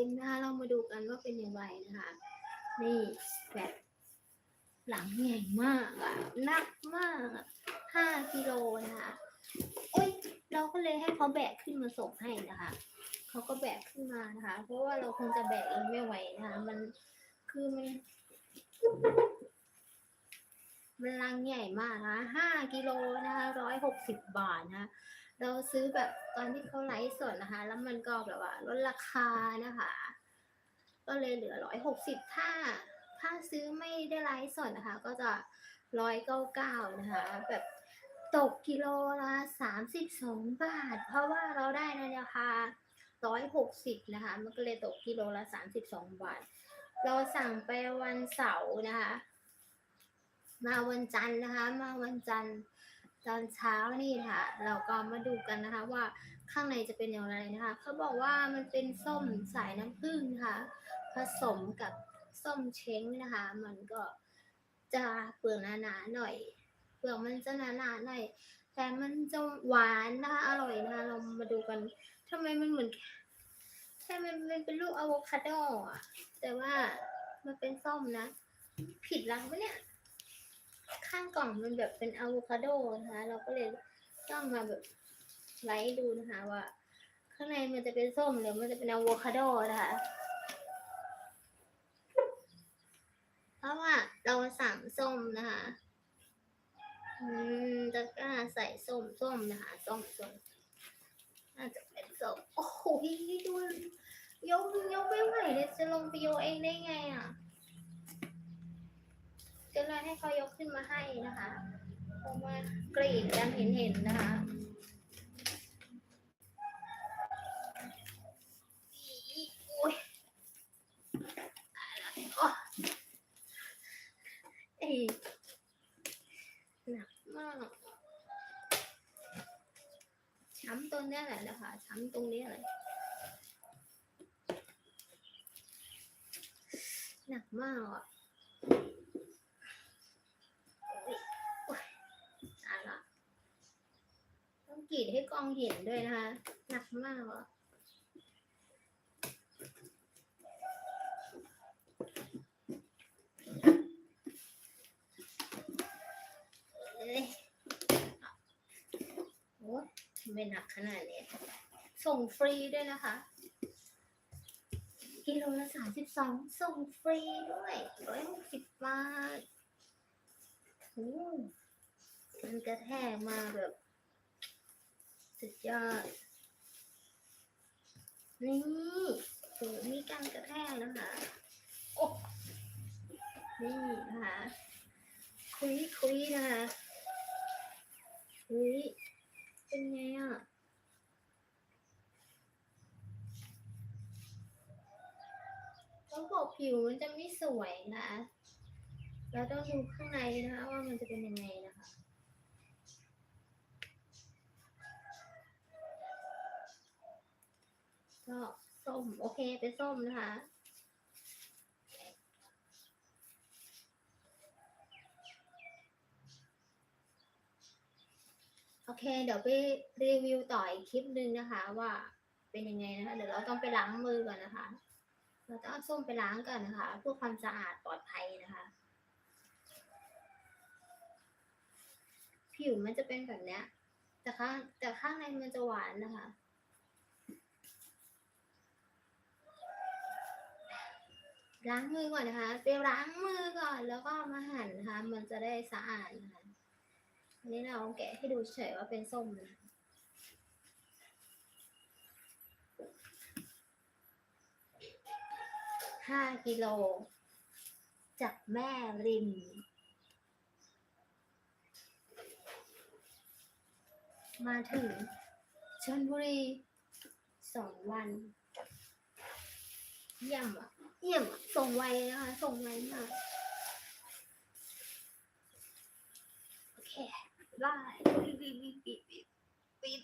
รินะคะ เรามาดูกันว่าเป็นอย่างไรนะคะ นี่แบบหลังใหญ่มากอะหนักมากห้ากิโลนะคะโอ้ยเราก็เลยให้เขาแบกขึ้นมาส่งให้นะคะเขาก็แบกขึ้นมานะคะ เพราะว่าเราคงจะแบกเองไม่ไหวนะคะ มันคือมันมันลังใหญ่มากนะห้ากิโลนะคะร้อยหกสิบบาทนะะ เราซื้อแบบตอนที่เขาไลฟ์สดนะคะ แล้วมันก็แบบว่าลดราคานะคะ ก็เลยเหลือร้อยหกสิบถ้า ถ้าซื้อไม่ได้ไลฟ์สดนะคะ ก็จะร้อยเก้าเก้านะคะ แบบตกกิโลละสามสิบสองบาท เพราะว่าเราได้ในราคาร้อยหกสิบนะคะ มันก็เลยตกกิโลละสามสิบสองบาท เราสั่งไปวันเสาร์นะคะ มาวันจันทร์นะคะ มาวันจันทร์ ตอนเช้านี่ค่ะ เราก็มาดูกันนะคะว่าข้างในจะเป็นอย่างไรนะคะเขาบอกว่ามันเป็นส้มสายน้ำผึ้งนะคะผสมกับส้มเช้งนะคะ มันก็จะเปลือกหนาๆหน่อย เปลือกมันจะหนาๆหน่อย แต่มันจะหวานนะคะอร่อยนะคะเรามาดูกันทำไมมันเหมือนแค่มันมันเป็นลูกอะโวคาโดอะแต่ว่ามันเป็นส้มนะ ผิดแล้วปะเนี่ย ข้างกล่องมันแบบเป็นอะโวคาโดนะคะ เราก็เลยต้องมาแบบไลฟ์ดูนะคะว่า ข้างในมันจะเป็นส้มหรือมันจะเป็นอะโวคาโดนะคะเพราะว่าเราสั่งส้มนะคะ อืมตะกร้าใส่ส้มส้มนะคะส้มส้มน่าจะเป็นส้มโอ้โหดูยกยกไม่ไหวเลยจะลงไปโยเองได้ไงอะ ก็เลยให้เขายกขึ้นมาให้นะคะเพราะว่ากรีดกันเห็นเห็นๆนะคะอีโอ้ยตายละหนักมากช้ำตรงเนี้ยแหละนะคะช้ำตรงเนี้ยเลยหนักมากอะ ตายละต้องกรี ดให้กองเห็นด้วยนะคะ หนักมากอะเอ้ยโอ้ไม่หนักขนาดนี้ ส่งฟรีด้วยนะคะ กิโลละสามสิบสองส่งฟรีด้วยร้อยหกสิบบาทโอ้มันกระแทกมาแบบ สุดยอด นี่โหมีการกระแทกนะคะ โอ้ นี่นะคะคุยคุยนะคะคุยเป็นไงอะต้องบอกผิวมันจะไม่สวยนะเราต้องดูข้างในนะคะว่ามันจะเป็นยังไงนะคะ ก็ส้ม โอเค เป็นส้มนะคะ โอเค เดี๋ยวไปรีวิวต่ออีกคลิปหนึ่งนะคะ ว่าเป็นยังไงนะคะ เดี๋ยวเราต้องไปล้างมือก่อนนะคะ เราต้องเอาส้มไปล้างก่อนนะคะเพื่อความสะอาดปลอดภัยนะคะ ผิวมันจะเป็นแบบเนี้ยแต่ข้างแต่ข้างในมันจะหวานนะคะ ล้างมือก่อนนะคะไปล้างมือก่อนแล้วก็มาหั่นนะคะ มันจะได้สะอาดนะคะอันนี้เราแกะให้ดูเฉยว่าเป็นส้มนะคะห้ากิโล จากแม่ริม มาถึงชลบุรีสองวัน เยี่ยมอะเยี่ยมอะส่งไวนะคะส่งไวมากโอเคบายปิดปิดปิดปิด